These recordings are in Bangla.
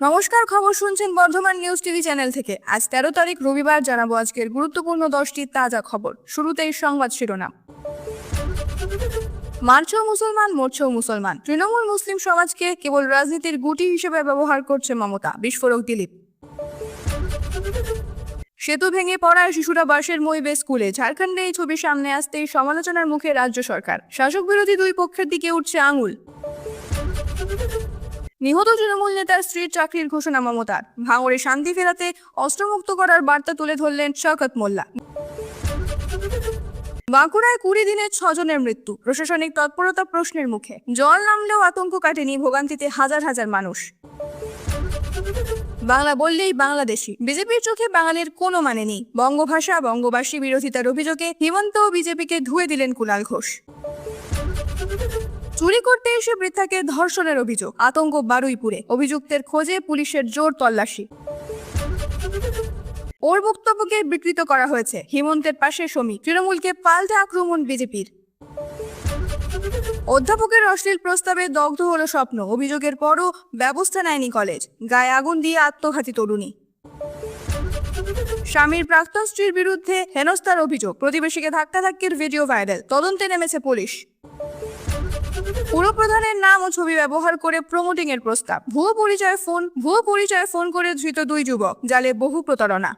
নমস্কার, খবর শুনছেন বর্ধমান নিউজ টিভি চ্যানেল থেকে। আজ তেরো তারিখ রবিবার জানাব আজকের গুরুত্বপূর্ণ দশটি তাজা খবর। শুরুতেই সংবাদ শিরোনাম। মারছেও মুসলমান মরছেও মুসলমান। তৃণমূল মুসলিম সমাজকে কেবল রাজনীতির গুটি হিসেবে ব্যবহার করছে মমতা, বিস্ফোরক দিলীপ। সেতু ভেঙে পড়ায় শিশুরা বাসের মইবে স্কুলে। ঝাড়খণ্ডে এই ছবি সামনে আসতেই সমালোচনার মুখে রাজ্য সরকার। শাসক বিরোধী দুই পক্ষের দিকে উঠছে আঙুল। নিহত তৃণমূল নেতার স্ত্রীর চাকরির ঘোষণা মমতার। ভাঙড়ে শান্তি ফেরাতে অস্ত্রমুক্ত করার বার্তা তুলে ধরলেন শকত মোল্লা। বাঁকুড়ায় কুড়ি দিনের ছজনের মৃত্যু, প্রশাসনিক তৎপরতা প্রশ্নের মুখে। জল নামলেও আতঙ্ক কাটেনি ভোগান্তিতে হাজার হাজার মানুষ। বাংলা বললেই বাংলাদেশি। বিজেপির চোখে বাঙালির কোনো মানে নেই। বঙ্গভাষা, বঙ্গবাসী বিরোধিতার অভিযোগে হিমন্ত ও বিজেপিকে ধুয়ে দিলেন কুণাল ঘোষ। চুরি করতে এসে বৃদ্ধাকে ধর্ষণের অভিযোগ। আতঙ্ক বারুইপুরে। অভিযুক্তের খোঁজে পুলিশের জোর তল্লাশি। ওর বক্তব্যকে বিকৃত করা হয়েছে। হিমন্তের পাশে সমী তৃণমূলকে পাল্টে আক্রমণ বিজেপির। অধ্যাপকের অশ্লীল প্রস্তাবে দগ্ধ হলো স্বপ্ন। অভিযোগের পরও ব্যবস্থা নেয়নি কলেজ। গায়ে আগুন দিয়ে আত্মঘাতী তরুণী। স্বামীর প্রাক্তন স্ত্রীর বিরুদ্ধে হেনস্থার অভিযোগ। প্রতিবেশীকে ধাক্কাধাক্কির ভিডিও ভাইরাল। তদন্তে নেমেছে পুলিশ। পুরপ্রধানের নাম ও ছবি ব্যবহার করে প্রমোটিং এর প্রস্তাব। ভুয়ো পরিচয় ফোন ভুয়ো পরিচয় ফোন করে ধৃত দুই যুবক, জালে বহু প্রতারণা।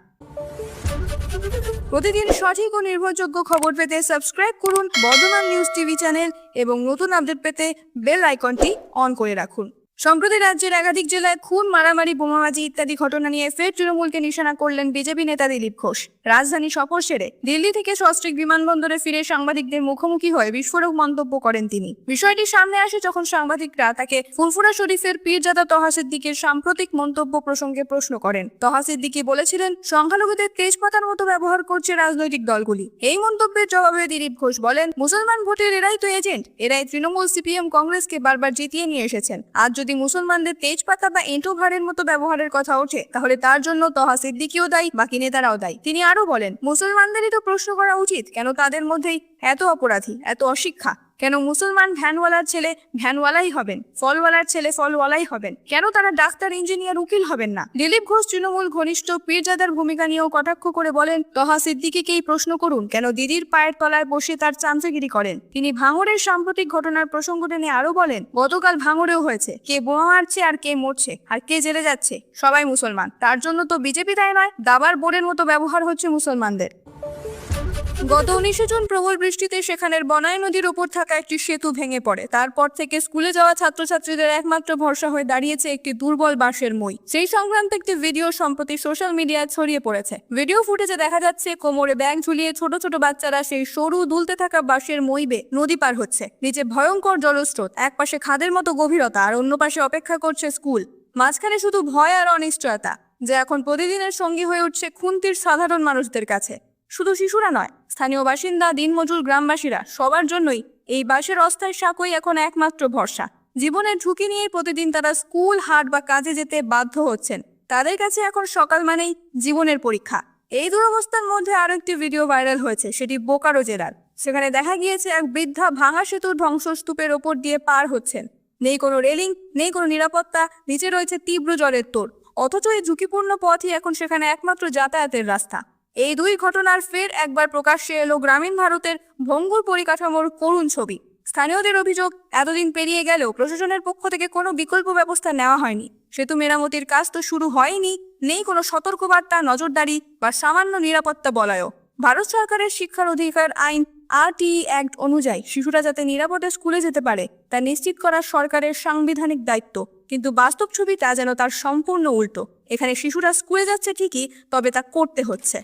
প্রতিদিন সঠিক ও নির্ভরযোগ্য খবর পেতে সাবস্ক্রাইব করুন বর্ধমান নিউজ টিভি চ্যানেল এবং নতুন আপডেট পেতে বেল আইকনটি অন করে রাখুন। সম্প্রতি রাজ্যের একাধিক জেলায় খুন, মারামারি, বোমাবাজি ইত্যাদি ঘটনা নিয়ে ফের তৃণমূলকে নিশানা করলেন বিজেপি নেতা দিলীপ ঘোষ। রাজধানী সফর সেরে দিল্লি থেকে সস্ত্রিক বিমানবন্দরে ফিরে সাংবাদিকদের মুখোমুখি হয়ে বিস্ফোরক মন্তব্য করেন তিনি। বিষয়টি সামনে আসে যখন সাংবাদিকরা তাকে ফুরফুরা শরীফের পীরজাদা দিকের সাম্প্রতিক মন্তব্য প্রসঙ্গে প্রশ্ন করেন। তহাসের দিকে বলেছিলেন, সংখ্যালঘুদের তেজপাতার মতো ব্যবহার করছে রাজনৈতিক দলগুলি। এই মন্তব্যের জবাবে দিলীপ ঘোষ বলেন, মুসলমান ভোটের এরাই তো এজেন্ট। এরাই তৃণমূল সিপিএম কংগ্রেসকে বারবার জিতিয়ে নিয়ে এসেছেন। আজ যদি মুসলমানদের তেজপাতা বা এঁটো ভাড়ের মতো ব্যবহারের কথা ওঠে, তাহলে তার জন্য তহা সিদ্দিকিও দায়ী, বাকি নেতারাও দায়ী। তিনি আরও বলেন, মুসলমানদেরই তো প্রশ্ন করা উচিত, কেন তাদের মধ্যেই এত অপরাধী, এত অশিক্ষা? কেন মুসলমান ভ্যানওয়ালার ছেলে ভ্যানওয়ালাই হবেন? ফলওয়ালার ছেলে ফলওয়ালাই হবেন? কেন তারা ডাক্তার, ইঞ্জিনিয়ার, উকিল হবেন না? দিলীপ ঘোষ, তৃণমূল ঘনিষ্ঠ পীরজাদার ভূমিকা নিয়েও কটাক্ষ করে বলেন, তহা সিদ্দিকিকেই প্রশ্ন করুন, কেন দিদির পায়ের তলায় বসে তার চামচাগিরি করেন? তিনি ভাঙড়ের সাম্প্রতিক ঘটনার প্রসঙ্গ টেনে আরও বলেন, গতকাল ভাঙড়েও হয়েছে, কে বোমা মারছে আর কে মরছে, আর কে জেলে যাচ্ছে, সবাই মুসলমান। তার জন্য তো বিজেপি দায় নয়, দাবার বোর্ডের মতো ব্যবহার হচ্ছে মুসলমানদের। গত উনিশে জুন প্রবল বৃষ্টিতে সেখানের বনাই নদীর ওপর থাকা একটি সেতু ভেঙে পড়ে। তারপর থেকে স্কুলে যাওয়া ছাত্রছাত্রীদের একমাত্র ভরসা হয়ে দাঁড়িয়েছে একটি দুর্বল বাঁশের মই। সেই সংক্রান্ত একটি ভিডিও সম্প্রতি সোশ্যাল মিডিয়ায় ছড়িয়ে পড়েছে। ভিডিও ফুটেজে দেখা যাচ্ছে, কোমরে ব্যাগ ঝুলিয়ে ছোট ছোট বাচ্চারা সেই সরু দুলতে থাকা বাঁশের মই বে নদী পার হচ্ছে। নিচে ভয়ঙ্কর জলস্রোত এক পাশে খাদের মতো গভীরতা, আর অন্য পাশে অপেক্ষা করছে স্কুল। মাঝখানে শুধু ভয় আর অনিশ্চয়তা, যে এখন প্রতিদিনের সঙ্গী হয়ে উঠছে খুন্তির সাধারণ মানুষদের কাছে। শুধু শিশুরা নয়, স্থানীয় বাসিন্দা, দিনমজুর গ্রামবাসীরা সবার জন্যই এই বাসের অস্থায়ী সাঁকোই এখন একমাত্র ভরসা। জীবনের ঝুঁকি নিয়ে প্রতিদিন তারা স্কুল, হাট বা কাজে যেতে বাধ্য হচ্ছেন। তাদের কাছে এখন সকাল মানেই জীবনের পরীক্ষা। এই দুরবস্থার মধ্যে আরও একটি ভিডিও ভাইরাল হয়েছে, সেটি বোকারো জেলার। সেখানে দেখা গিয়েছে এক বৃদ্ধা ভাঙা সেতুর ধ্বংসস্তূপের ওপর দিয়ে পার হচ্ছেন। নেই কোনো রেলিং, নেই কোনো নিরাপত্তা, নিচে রয়েছে তীব্র জলের তোর। অথচ এই ঝুঁকিপূর্ণ পথই এখন সেখানে একমাত্র যাতায়াতের রাস্তা। এই দুই ঘটনার ফের একবার প্রকাশ্যে এলো গ্রামীণ ভারতের ভঙ্গুর পরিকাঠামোর করুণ ছবি। স্থানীয়দের অভিযোগ, এতদিন পেরিয়ে গেলেও প্রশাসনের পক্ষ থেকে কোনো বিকল্প ব্যবস্থা নেওয়া হয়নি। সেতু মেরামতির কাজ তো শুরু হয়নি, নেই কোনো সতর্কবার্তা, নজরদারি বা সামান্য নিরাপত্তা বলায়ও। ভারত সরকারের শিক্ষার অধিকার আইন আরটি অ্যাক্ট অনুযায়ী শিশুরা যাতে নিরাপদে স্কুলে যেতে পারে, তা নিশ্চিত করা সরকারের সাংবিধানিক দায়িত্ব। কিন্তু বাস্তব ছবিটা যেন তার সম্পূর্ণ উল্টো। এখানে শিশুরা স্কুলে যাচ্ছে ঠিকই, তবে তা করতে হচ্ছে।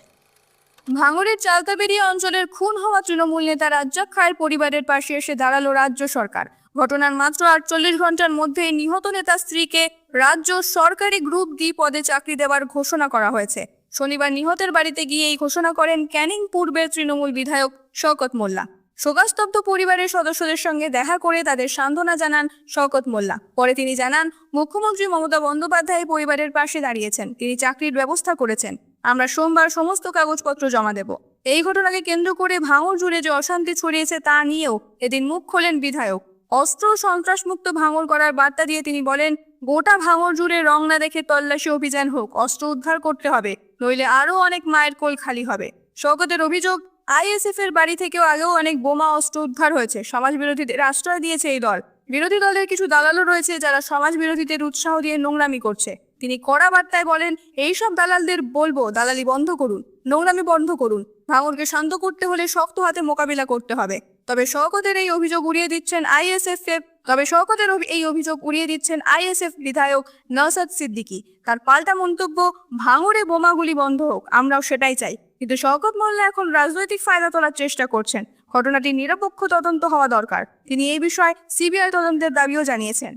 ভাঙড়ের চালতাবেড়িয়া অঞ্চলের খুন হওয়া তৃণমূল নেতা রাজ্জাক খায়ের পরিবারের পাশে এসে দাঁড়াল রাজ্য সরকার। ঘটনার মাত্র আটচল্লিশ ঘণ্টার মধ্যে নিহত নেতা স্ত্রীকে রাজ্য সরকারি গ্রুপ ডি পদে চাকরি দেওয়ার ঘোষণা করা হয়েছে। শনিবার নিহতের বাড়িতে গিয়ে এই ঘোষণা করেন ক্যানিং পূর্বের তৃণমূল বিধায়ক শওকত মোল্লা। শোকাস্তব্ধ পরিবারের সদস্যদের সঙ্গে দেখা করে তাদের সান্ত্বনা জানান শওকত মোল্লা। পরে তিনি জানান, মুখ্যমন্ত্রী মমতা বন্দ্যোপাধ্যায় পরিবারের পাশে দাঁড়িয়েছেন। তিনি চাকরির ব্যবস্থা করেছেন। আমরা সোমবার সমস্ত কাগজপত্র জমা দেব। এই ঘটনাকে কেন্দ্র করে ভাঙড় জুড়ে যে অশান্তি ছড়িয়েছে তা নিয়েও এদিন মুখ খোলেন বিধায়ক। অস্ত্র সন্ত্রাসমুক্ত ভাঙর করার বার্তা দিয়ে তিনি বলেন, গোটা ভাঙর জুড়ে রং না দেখে তল্লাশি অভিযান হোক, অস্ত্র উদ্ধার করতে হবে, নইলে আরও অনেক মায়ের কোল খালি হবে। শওকতের অভিযোগ আইএসএফ এর বাড়ি থেকেও আগেও অনেক বোমা অস্ত্র উদ্ধার হয়েছে সমাজ বিরোধীদের আশ্রয় দিয়েছে এই দল। বিরোধী দলের কিছু দালালও রয়েছে যারা সমাজ বিরোধীদের উৎসাহ দিয়ে নোংরামি করছে। তিনি কড়া বার্তায় বলেন, এইসব দালালদের বলব, দালালি বন্ধ করুন, নোংরামি বন্ধ করুন। ভাঙরকে শান্ত করতে হলে শক্ত হাতে মোকাবিলা করতে হবে। তবে শওকতের এই অভিযোগ উড়িয়ে দিচ্ছেন আইএসএফএফ তবে শওকতের এই অভিযোগ উড়িয়ে দিচ্ছেন আইএসএফ বিধায়ক নওসাদ সিদ্দিকী। তার পাল্টা মন্তব্য, ভাঙড়ে বোমাগুলি বন্ধ হোক, আমরাও সেটাই চাই। কিন্তু শওকত মোল্লা এখন রাজনৈতিক ফায়দা তোলার চেষ্টা করছেন। ঘটনাটি নিরপেক্ষ তদন্ত হওয়া দরকার। তিনি এই বিষয়ে সিবিআই তদন্তের দাবিও জানিয়েছেন।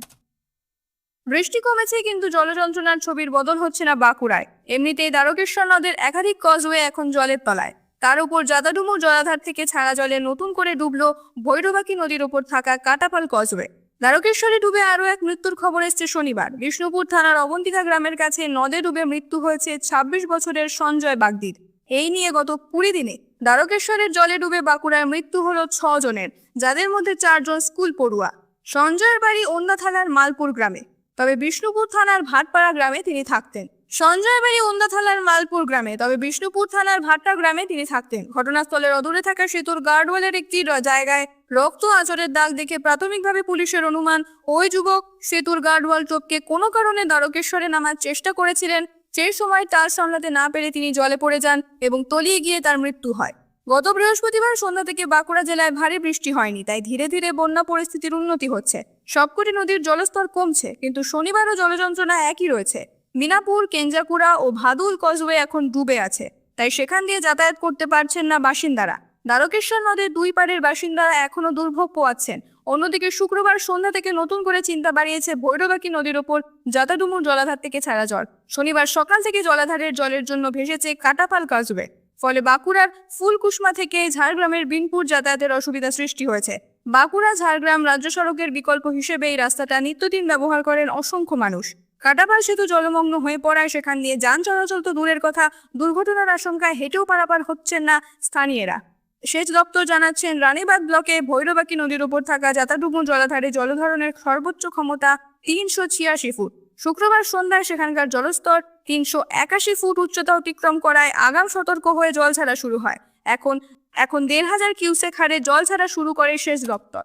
বৃষ্টি কমেছে কিন্তু জলযন্ত্রণার ছবির বদল হচ্ছে না বাঁকুড়ায়। এমনিতেই দ্বারকেশ্বর নদের একাধিক কজওয়ে এখন জলের তলায়। তার উপর জাদাডুমু জলাধার থেকে ছাড়া জলে নতুন করে ডুবলো ভৈরবাকি নদীর উপর থাকা কাটাপাল কজওয়ে দ্বারকেশ্বরে ডুবে আরও এক মৃত্যুর খবর এসছে শনিবার। বিষ্ণুপুর থানার অবন্তিকা গ্রামের কাছে নদে ডুবে মৃত্যু হয়েছে ২৬ বছরের সঞ্জয় বাগদির। এই নিয়ে গত কুড়ি দিনে দ্বারকেশ্বরের জলে ডুবে বাঁকুড়ায় মৃত্যু হল ছ জনের যাদের মধ্যে চারজন স্কুল পড়ুয়া। সঞ্জয়ের বাড়ি অন্যা থানার মালপুর গ্রামে। তবে বিষ্ণুপুর থানার ভাটপাড়া গ্রামে তিনি থাকতেন। সঞ্জয় বাড়ি ওন্দা থানার মালপুর গ্রামে, তবে বিষ্ণুপুর থানার ভাট্টা গ্রামে তিনি থাকতেন। ঘটনাস্থলের অদূরে থাকা সেতুর গার্ডওয়ালের একটি জায়গায় রক্ত আচরের দাগ দেখে প্রাথমিকভাবে পুলিশের অনুমান, ওই যুবক সেতুর গার্ডওয়াল টপকে কোনো কারণে দ্বারকেশ্বরে নামার চেষ্টা করেছিলেন। সেই সময় তার সামলাতে না পেরে তিনি জলে পড়ে যান এবং তলিয়ে গিয়ে তার মৃত্যু হয়। গত বৃহস্পতিবার সন্ধ্যা থেকে বাঁকুড়া জেলায় ভারী বৃষ্টি হয়নি, তাই ধীরে ধীরে বন্যা পরিস্থিতির উন্নতি হচ্ছে। সবকটি নদীর জলস্তর কমছে, কিন্তু শনিবারও জলযন্ত্রণা একই রয়েছে। মিনাপুর, কেঞ্জাকুড়া ও ভাদুল কজওয়ে এখন ডুবে আছে, তাই সেখান দিয়ে যাতায়াত করতে পারছেন না বাসিন্দারা। দ্বারকেশ্বর নদের দুই পাড়ের বাসিন্দারা এখনও দুর্ভোগ পোয়াচ্ছেন। অন্যদিকে শুক্রবার সন্ধ্যা থেকে নতুন করে চিন্তা বাড়িয়েছে ভৈরবাকি নদীর ওপর জাতাডুমুর জলাধার থেকে ছাড়া জল। শনিবার সকাল থেকে জলাধারের জলের জন্য ভেসেছে কাটাপাল কাজবে ফলে বাঁকুড়ার ফুলকুসমা থেকে ঝাড়গ্রামের বিনপুর যাতায়াতের অসুবিধা সৃষ্টি হয়েছে। বাঁকুড়া, ঝাড়গ্রাম রাজ্য সড়কের বিকল্প হিসেবে এই রাস্তাটা নিত্যদিন ব্যবহার করেন অসংখ্য মানুষ। কাটাপাল সেতু জলমগ্ন হয়ে পড়ায় সেখান দিয়ে যান চলাচল তো দূরের কথা, দুর্ঘটনার আশঙ্কায় হেঁটেও পারাপার হচ্ছেন না স্থানীয়রা। সেচ দপ্তর জানাচ্ছেন রানীবাগ ব্লকে ভৈরবাকি নদীর উপর থাকা যাতাডুমু জলাধারে জলধারণের সর্বোচ্চ ক্ষমতা তিনশো ছিয়াশি ফুট। শুক্রবার সন্ধ্যায় সেখানকার জলস্তর তিনশো একাশি ফুট উচ্চতা অতিক্রম করায় আগাম সতর্ক হয়ে জল ছাড়া শুরু হয়। এখন এখন দেড় হাজার কিউসেক হারে জল ছাড়া শুরু করে শেষ দপ্তর।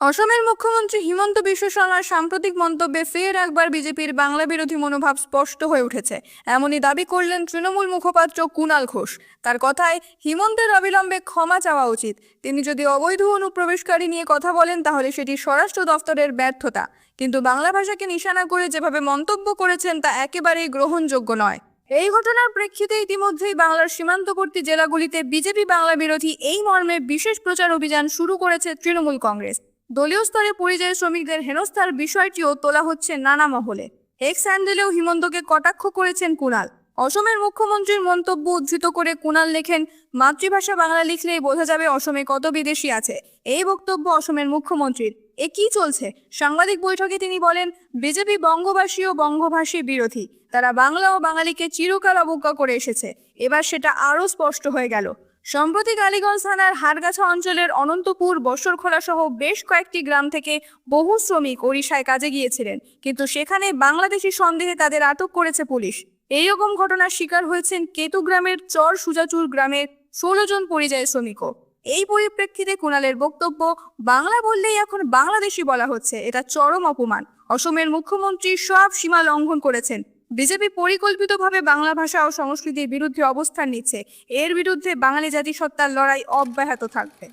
অসমের মুখ্যমন্ত্রী হিমন্ত বিশ্ব শর্মার সাম্প্রতিক মন্তব্যে ফের একবার বিজেপির বাংলা বিরোধী মনোভাব স্পষ্ট হয়ে উঠেছে। এমনই দাবি করলেন তৃণমূল মুখপাত্র কুণাল ঘোষ। তার কথায়, হিমন্তের অবিলম্বে ক্ষমা চাওয়া উচিত। তিনি যদি অবৈধ অনুপ্রবেশকারী নিয়ে কথা বলেন, তাহলে সেটি স্বরাষ্ট্র দফতরের ব্যর্থতা। কিন্তু বাংলা ভাষাকে নিশানা করে যেভাবে মন্তব্য করেছেন, তা একেবারেই গ্রহণযোগ্য নয়। এই ঘটনার প্রেক্ষিতে ইতিমধ্যেই বাংলার সীমান্তবর্তী জেলাগুলিতে বিজেপি বাংলা বিরোধী এই মর্মে বিশেষ প্রচার অভিযান শুরু করেছে তৃণমূল কংগ্রেস। দলীয় স্তরে পরিযায়ী শ্রমিকদের হেনস্থার বিষয়টিও তোলা হচ্ছে নানা মহলে। এক্স হ্যান্ডেলেও হিমন্তকে কটাক্ষ করেছেন কুণাল অসমের মুখ্যমন্ত্রীর মন্তব্য উদ্ধৃত করে কুণাল লেখেন, মাতৃভাষা বাংলা লিখলেই বোঝা যাবে অসমে কত বিদেশি আছে। এই বক্তব্য অসমের মুখ্যমন্ত্রীর। এ কি চলছে? সাংবাদিক বৈঠকে তিনি বলেন, বিজেপি বঙ্গবাসী ও বঙ্গভাষী বিরোধী। তারা বাংলা ও বাঙালিকে চিরকাল অবজ্ঞা করে এসেছে। এবার সেটা আরও স্পষ্ট হয়ে গেল। সম্প্রতি কালীগঞ্জ থানার হারগাছা অঞ্চলের অনন্তপুর বসরখোলা সহ বেশ কয়েকটি গ্রাম থেকে বহু শ্রমিক ওড়িশায় কাজে গিয়েছিলেন। কিন্তু সেখানে বাংলাদেশি সন্দেহে তাদের আটক করেছে পুলিশ। এই রকম ঘটনার শিকার হয়েছেন কেতু গ্রামের চর সুজাচুর গ্রামের ষোলো জন পরিযায়ী শ্রমিকও। এই পরিপ্রেক্ষিতে কুণালের বক্তব্য, বাংলা বললেই এখন বাংলাদেশি বলা হচ্ছে। এটা চরম অপমান। অসমের মুখ্যমন্ত্রী সব সীমা লঙ্ঘন করেছেন। বিজেপি পরিকল্পিতভাবে বাংলা ভাষা ও সংস্কৃতির বিরুদ্ধে অবস্থান নিচ্ছে। এর বিরুদ্ধে বাঙালি জাতিসত্তার লড়াই অব্যাহত থাকবে।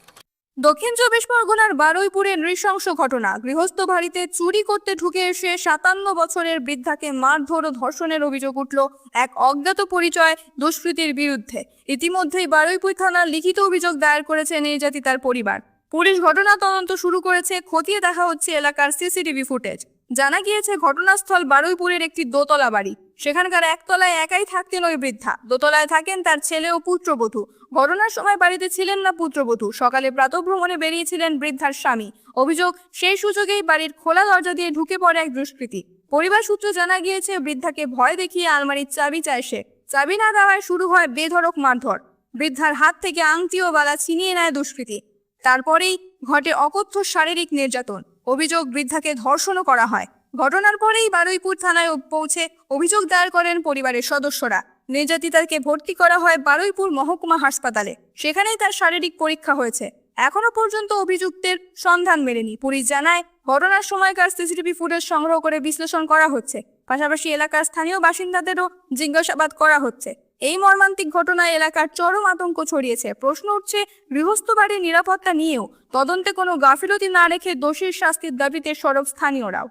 দক্ষিণ চব্বিশ পরগনার বারুইপুরে নৃশংস ঘটনা। গৃহস্থ বাড়িতে চুরি করতে ঢুকে এসে সাতান্ন বছরের বৃদ্ধাকে মারধর ও ধর্ষণের অভিযোগ উঠল এক অজ্ঞাত পরিচয় দুষ্কৃতীর বিরুদ্ধে। ইতিমধ্যেই বারুইপুর থানার লিখিত অভিযোগ দায়ের করেছে নির্যাতিতার পরিবার। পুলিশ ঘটনা তদন্ত শুরু করেছে। খতিয়ে দেখা হচ্ছে এলাকার সিসিটিভি ফুটেজ। জানা গিয়েছে ঘটনাস্থল বারুইপুরের একটি দোতলা বাড়ি। সেখানকার একতলায় একাই থাকতেন ওই বৃদ্ধা। দোতলায় থাকেন তার ছেলে ও পুত্রবধূ। ঘটনার সময় বাড়িতে ছিলেন না পুত্রবধূ। সকালে প্রাতভ্রমণে বেরিয়েছিলেন বৃদ্ধার স্বামী। অভিযোগ, সেই সুযোগেই বাড়ির খোলা দরজা দিয়ে ঢুকে পড়ে এক দুষ্কৃতী। পরিবার সূত্রে জানা গিয়েছে, বৃদ্ধাকে ভয় দেখিয়ে আলমারির চাবি চায় সে। চাবি না দেওয়ায় শুরু হয় বেধড়ক মারধর। বৃদ্ধার হাত থেকে আংটি ও বালা ছিনিয়ে নেয় দুষ্কৃতী। তারপরেই ঘটে অকথ্য শারীরিক নির্যাতন। অভিযোগ বৃদ্ধাকে ধর্ষণও করা হয়। ঘটনার পরেই বারুইপুর থানায় পৌঁছে অভিযোগ দায়ের করেন পরিবারের সদস্যরা। নির্যাতিতাকে ভর্তি করা হয় বারুইপুর মহকুমা হাসপাতালে। সেখানেই তার শারীরিক পরীক্ষা হয়েছে। এখনও পর্যন্ত অভিযুক্তের সন্ধান মেলেনি। পুলিশ জানায়, ঘটনার সময়কার সিসিটিভি ফুটেজ সংগ্রহ করে বিশ্লেষণ করা হচ্ছে। পাশাপাশি এলাকার স্থানীয় বাসিন্দাদেরও জিজ্ঞাসাবাদ করা হচ্ছে। এই মর্মান্তিক ঘটনায় এলাকার চরম আতঙ্ক ছড়িয়েছে। প্রশ্ন উঠছে, গৃহস্থ বাড়ির নিরাপত্তা নিয়েও তদন্তে কোনো গাফিলতি না রেখে দোষীর শাস্তির দাবিতে সরব স্থানীয়রাও।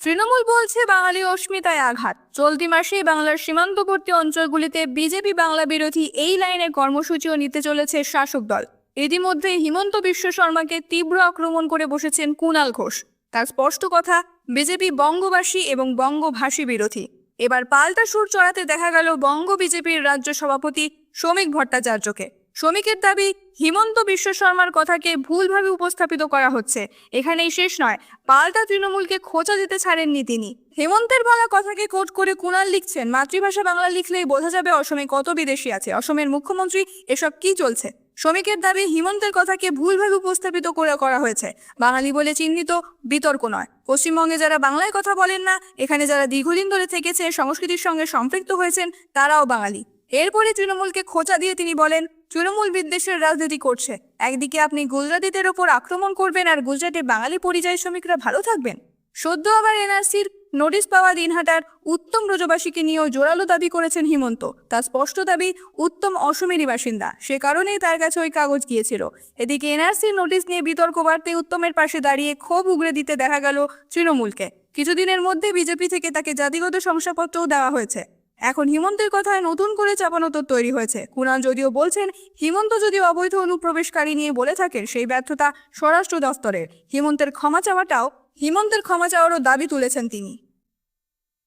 তৃণমূল বলছে, বাঙালি অস্মিতায় আঘাত। চলতি মাসে বাংলার সীমান্তবর্তী অঞ্চলগুলিতে বিজেপি বাংলা বিরোধী এই লাইনে কর্মসূচিও নিতে চলেছে শাসক দল। ইতিমধ্যে হিমন্ত বিশ্ব শর্মাকে তীব্র আক্রমণ করে বসেছেন কুণাল ঘোষ। তার স্পষ্ট কথা, বিজেপি বঙ্গবাসী এবং বঙ্গভাষী বিরোধী। এবার পাল্টা সুর চড়াতে দেখা গেল বঙ্গ বিজেপির রাজ্য সভাপতি শ্রমিক ভট্টাচার্যকে। শ্রমিকের দাবি, হিমন্ত বিশ্ব শর্মার কথাকে ভুলভাবে উপস্থাপিত করা হচ্ছে। এখানেই শেষ নয়, পাল্টা তৃণমূলকে খোঁচা দিতে ছাড়েননি তিনি। হেমন্তের বলা কথাকে কোট করে কুণাল লিখছেন, মাতৃভাষা বাংলা লিখলেই বোঝা যাবে অসমে কত বিদেশি আছে। অসমের মুখ্যমন্ত্রী, এসব কি চলছে? শ্রমিকের দাবি, হিমন্তের কথাকে ভুলভাবে উপস্থাপিত করে করা হয়েছে। বাঙালি বলে চিহ্নিত, বিতর্ক নয়। পশ্চিমবঙ্গে যারা বাংলায় কথা বলেন না, এখানে যারা দীর্ঘদিন ধরে থেকেছে সংস্কৃতির সঙ্গে সম্পৃক্ত হয়েছেন, তারাও বাঙালি। এরপরে তৃণমূলকে খোঁচা দিয়ে তিনি বলেন তৃণমূল বিদ্বেষের রাজনীতি করছে। একদিকে আপনি গুজরাটিদের ওপর আক্রমণ করবেন আর গুজরাটে বাঙালি পরিযায়ী শ্রমিকরা ভালো থাকবেন। সদ্য আবার এনআরসির নোটিশ পাওয়া দিনহাটার উত্তম ব্রজবাসীকে নিয়েও জোরালো দাবি করেছেন হিমন্ত। তার স্পষ্ট দাবি, উত্তম অসমেরই বাসিন্দা। সে কারণেই তার কাছে ওই কাগজ গিয়েছিল। এদিকে এনআরসির নোটিশ নিয়ে বিতর্ক বাড়তে উত্তমের পাশে দাঁড়িয়ে ক্ষোভ উগড়ে দিতে দেখা গেল তৃণমূলকে। কিছুদিনের মধ্যে বিজেপি থেকে তাকে জাতিগত শংসাপত্রও দেওয়া হয়েছে। এখন হিমন্তের কথায় নতুন করে চাপানোতর তৈরি হয়েছে। কুণাল যদিও বলছেন, হিমন্ত যদি অবৈধ অনুপ্রবেশকারী নিয়ে বলে থাকেন, সেই ব্যর্থতা স্বরাষ্ট্র দফতরের। হিমন্তের ক্ষমা চাওয়াটাও হিমন্তের ক্ষমা চাওয়ারও দাবি তুলেছেন তিনি।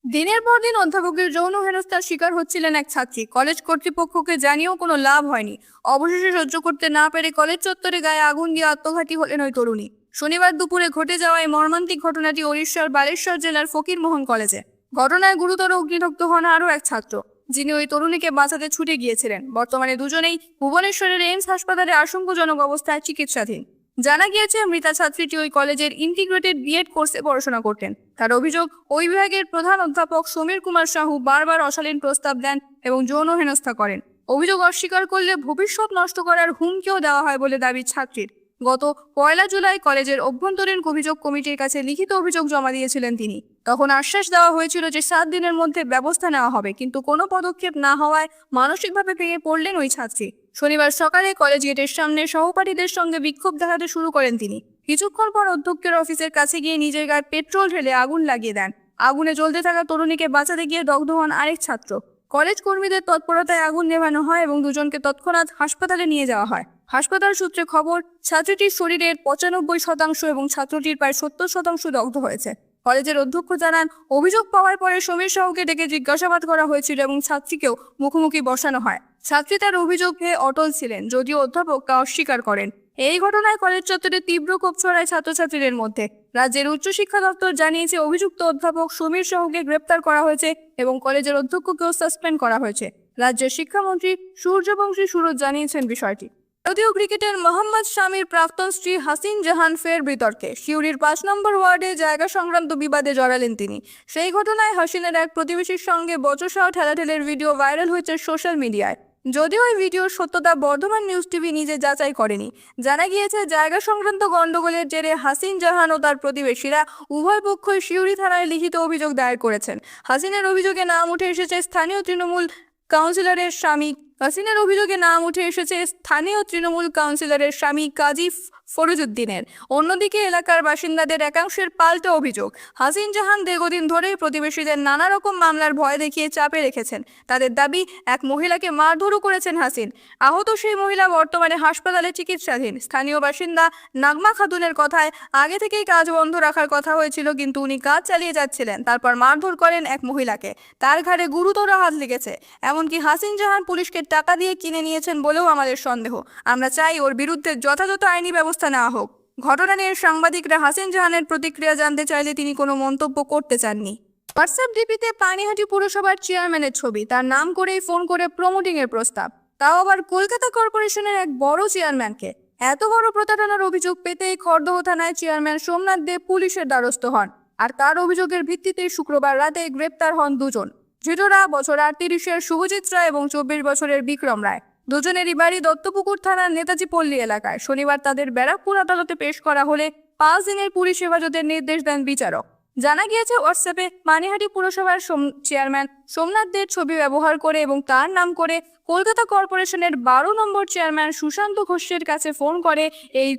দিনের পর দিন অধ্যাপকের যৌন হেনস্থার শিকার হচ্ছিলেন এক ছাত্রী। কলেজ কর্তৃপক্ষকে জানিয়েও কোনো লাভ হয়নি। অবশেষে সহ্য করতে না পেরে কলেজ চত্বরে গায়ে আগুন দিয়ে আত্মঘাতী হলেন ওই তরুণী। শনিবার দুপুরে ঘটে যাওয়া এই মর্মান্তিক ঘটনাটি ওড়িশার বালেশ্বর জেলার ফকিরমোহন কলেজে। ঘটনায় গুরুতর অগ্নিদগ্ধ হন আরও এক ছাত্র, যিনি ওই তরুণীকে বাঁচাতে ছুটে গিয়েছিলেন। বর্তমানে দুজনেই ভুবনেশ্বরের এইমস হাসপাতালে আশঙ্কাজনক অবস্থায় চিকিৎসাধীন। জানা গিয়েছে, মৃতা ছাত্রীটি ওই কলেজের ইন্টিগ্রেটেড বিএড কোর্সে পড়াশোনা করতেন। তার অভিযোগ, ওই বিভাগের প্রধান অধ্যাপক সমীর কুমার সাহু বারবার অশালীন প্রস্তাব দেন এবং যৌন হেনস্থা করেন। অভিযোগ অস্বীকার করলে ভবিষ্যৎ নষ্ট করার হুমকিও দেওয়া হয় বলে দাবি ছাত্রীর। গত পয়লা জুলাই কলেজের অভ্যন্তরীণ অভিযোগ কমিটির কাছে লিখিত অভিযোগ জমা দিয়েছিলেন তিনি। তখন আশ্বাস দেওয়া হয়েছিল যে সাত দিনের মধ্যে ব্যবস্থা নেওয়া হবে। কিন্তু কোনো পদক্ষেপ না হওয়ায় মানসিকভাবে ভেঙে পড়লেন ওই ছাত্রী। শনিবার সকালে কলেজ গেটের সামনে সহপাঠীদের সঙ্গে বিক্ষোভ দেখাতে শুরু করেন তিনি। কিছুক্ষণ পর অধ্যক্ষের অফিসের কাছে গিয়ে নিজের গায়ে পেট্রোল ঢেলে আগুন লাগিয়ে দেন। আগুনে জ্বলতে থাকা তরুণীকে বাঁচাতে গিয়ে দগ্ধ হন আরেক ছাত্র। কলেজ কর্মীদের তৎপরতায় আগুন নেভানো হয় এবং দুজনকে তৎক্ষণাৎ হাসপাতালে নিয়ে যাওয়া হয়। হাসপাতাল সূত্রে খবর, ছাত্রীটির শরীরের পঁচানব্বই শতাংশ এবং ছাত্রটির প্রায় সত্তর শতাংশ দগ্ধ হয়েছে। কলেজের অধ্যক্ষ জানান, অভিযোগ পাওয়ার পরে সমীর সাহুকে ডেকে জিজ্ঞাসাবাদ করা হয়েছিল এবং ছাত্রীকেও মুখোমুখি বসানো হয়। ছাত্রী তার অভিযোগে অটল ছিলেন, যদিও অধ্যাপক তা অস্বীকার করেন। এই ঘটনায় কলেজ চত্বরে তীব্র ক্ষোভ ছড়ায় ছাত্রছাত্রীদের মধ্যে। রাজ্যের উচ্চশিক্ষা দপ্তর জানিয়েছে, অভিযুক্ত অধ্যাপক সমীর সাহুকে গ্রেপ্তার করা হয়েছে এবং কলেজের অধ্যক্ষকেও সাসপেন্ড করা হয়েছে। রাজ্যের শিক্ষামন্ত্রী সূর্যবংশী সুরজ জানিয়েছেন বিষয়টি। ভারতীয় ক্রিকেটার মোহাম্মদ শামির প্রাক্তন স্ত্রী হাসিন জাহান ফের বিতর্কে। শিউরির পাঁচ নম্বর ওয়ার্ডে জায়গা সংক্রান্ত বিবাদে জড়ালেন তিনি। সেই ঘটনায় হাসিনের এক প্রতিবেশীর সঙ্গে বচসহ ঠেলাঠেলের ভিডিও ভাইরাল হয়েছে সোশ্যাল মিডিয়ায়। যদিও এই ভিডিওর সত্যতা বর্ধমান নিউজ টিভি নিজে যাচাই করেনি। জানা গিয়েছে, জায়গা সংক্রান্ত গণ্ডগোলের জেরে হাসিন জাহান ও তার প্রতিবেশীরা উভয় পক্ষই শিউরি থানায় লিখিত অভিযোগ দায়ের করেছেন। হাসিনের অভিযোগে নাম উঠে এসেছে স্থানীয় তৃণমূল কাউন্সিলরের স্বামী হাসিনের অভিযোগে নাম উঠে এসেছে স্থানীয় তৃণমূল কাউন্সিলরের স্বামী কাজী ফরুজউদ্দিনের অন্যদিকে এলাকার বাসিন্দাদের একাংশের পাল্টা অভিযোগ। হাসিন জাহান দীর্ঘদিন ধরে প্রতিবেশীদের নানা রকম মামলার ভয় দেখিয়ে চাপে রেখেছেন। তাদের দাবি, এক মহিলাকে মারধরও করেছেন হাসিন। আহত সেই মহিলা বর্তমানে হাসপাতালে চিকিৎসাধীন। স্থানীয় বাসিন্দা নাগমা খাতুনের কথায় আগে থেকেই কাজ বন্ধ রাখার কথা হয়েছিল, কিন্তু উনি কাজ চালিয়ে যাচ্ছিলেন। তারপর মারধর করেন এক মহিলাকে। তার ঘাড়ে গুরুতর হাত লেগেছে। এমনকি হাসিন জাহান পুলিশকে টাকা দিয়ে কিনে নিয়েছেন বলেও আমাদের সন্দেহ। আমরা চাই ওর বিরুদ্ধে যথাযথ আইনি ব্যবস্থা নেওয়া হোক। ঘটনা নিয়ে সাংবাদিকরা হাসিন জাহানের প্রতিক্রিয়া জানতে চাইলে তিনি কোনো মন্তব্য করতে চাননি। হোয়াটসঅ্যাপ ডিপিতে পানিহাটি পুরসভার চেয়ারম্যানের ছবি, তার নাম করেই ফোন করে প্রমোটিং এর প্রস্তাব। তাও আবার কলকাতা কর্পোরেশনের এক বড় চেয়ারম্যানকে। এত বড় প্রতারণার অভিযোগ পেতেই খড়দহ থানায় চেয়ারম্যান সোমনাথ দেব পুলিশের দ্বারস্থ হন, আর তার অভিযোগের ভিত্তিতে শুক্রবার রাতে গ্রেপ্তার হন দুজন। ধৃতরা বছর আটত্রিশের শুভজিৎ রায় এবং চব্বিশ বছরের বিক্রম রায়। দুজনেরই বাড়ি দত্তপুকুর থানার নেতাজি পল্লী এলাকায়। শনিবার তাদের ব্যারাকপুর আদালতে পেশ করা হলে পাঁচ দিনের পুলিশ হেফাজতের নির্দেশ দেন বিচারক। জানা গিয়েছে, হোয়াটসঅ্যাপে মানিহাটি পুরসভার চেয়ারম্যান সোমনাথ দের ছবি ব্যবহার করে এবং তার নাম করে কলকাতা কর্পোরেশনের বারো নম্বর চেয়ারম্যান সুশান্ত ঘোষের কাছে ফোন করে এই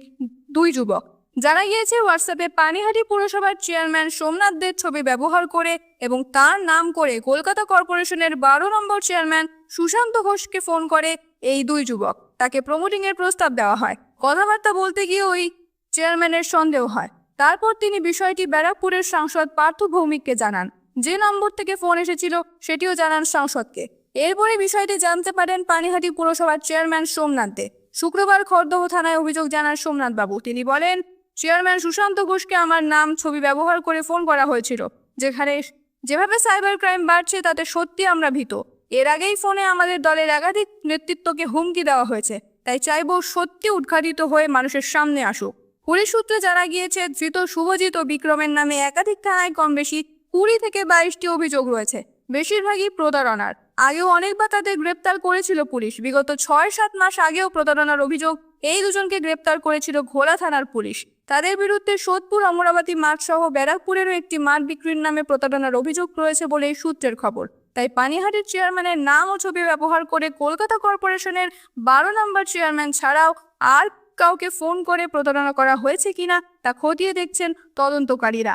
দুই যুবক। জানা গিয়েছে, হোয়াটসঅ্যাপে পানিহাটি পুরসভার চেয়ারম্যান সোমনাথ দের ছবি ব্যবহার করে এবং তার নাম করে কলকাতা কর্পোরেশনের বারো নম্বর চেয়ারম্যান সুশান্ত ঘোষকে ফোন করে এই দুই যুবক। তাকে প্রমোটিং এর প্রস্তাব দেওয়া হয়। কথাবার্তা বলতে গিয়ে ওই চেয়ারম্যানের সন্দেহ হয়। তারপর তিনি বিষয়টি ব্যারাকপুরের সাংসদ পার্থ ভৌমিককে জানান। যে নম্বর থেকে ফোন এসেছিল, সেটিও জানান সাংসদকে। এরপরে বিষয়টি জানতে পারেন পানিহাটি পুরসভার চেয়ারম্যান সোমনাথ। শুক্রবার খড়দহ থানায় অভিযোগ জানান সোমনাথ বাবু তিনি বলেন চেয়ারম্যান সুশান্ত ঘোষকে আমার নাম, ছবি ব্যবহার করে ফোন করা হয়েছিল। যেখানে, যেভাবে সাইবার ক্রাইম বাড়ছে, তাতে সত্যি আমরা ভীত। এর আগেই ফোনে আমাদের দলের একাধিক নেতৃত্বকে হুমকি দেওয়া হয়েছে। তাই চাইব সত্যি উদ্ঘাটিত হয়ে মানুষের সামনে আসুক। পুলিশ সূত্রে জানা গিয়েছে, ধৃত শুভজিৎ ও বিক্রমের নামে একাধিক থানায় কম বেশি কুড়ি থেকে বাইশটি অভিযোগ রয়েছে। বেশিরভাগই প্রতারণার। আগেও অনেকবার তাদের গ্রেপ্তার করেছিল পুলিশ। বিগত ছয় সাত মাস আগেও প্রতারণার অভিযোগ এই দুজনকে গ্রেপ্তার করেছিল ঘোলা থানার পুলিশ। তাদের বিরুদ্ধে সোদপুর, অমরাবতী মাঠ সহ ব্যারাকপুরেরও একটি মাঠ বিক্রির নামে প্রতারণার অভিযোগ রয়েছে বলে এই সূত্রের খবর। তাই পানিহাটির চেয়ারম্যানের নাম ও ছবি ব্যবহার করে কলকাতা কর্পোরেশনের বারো নম্বর চেয়ারম্যান ছাড়াও আর কাউকে ফোন করে প্রতারণা করা হয়েছে কিনা তা খতিয়ে দেখছেন তদন্তকারীরা।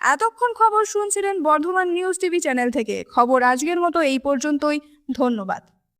এতক্ষণ খবর শুনছিলেন বর্ধমান নিউজ টিভি চ্যানেল থেকে। খবর আজকের মতো এই পর্যন্তই। ধন্যবাদ।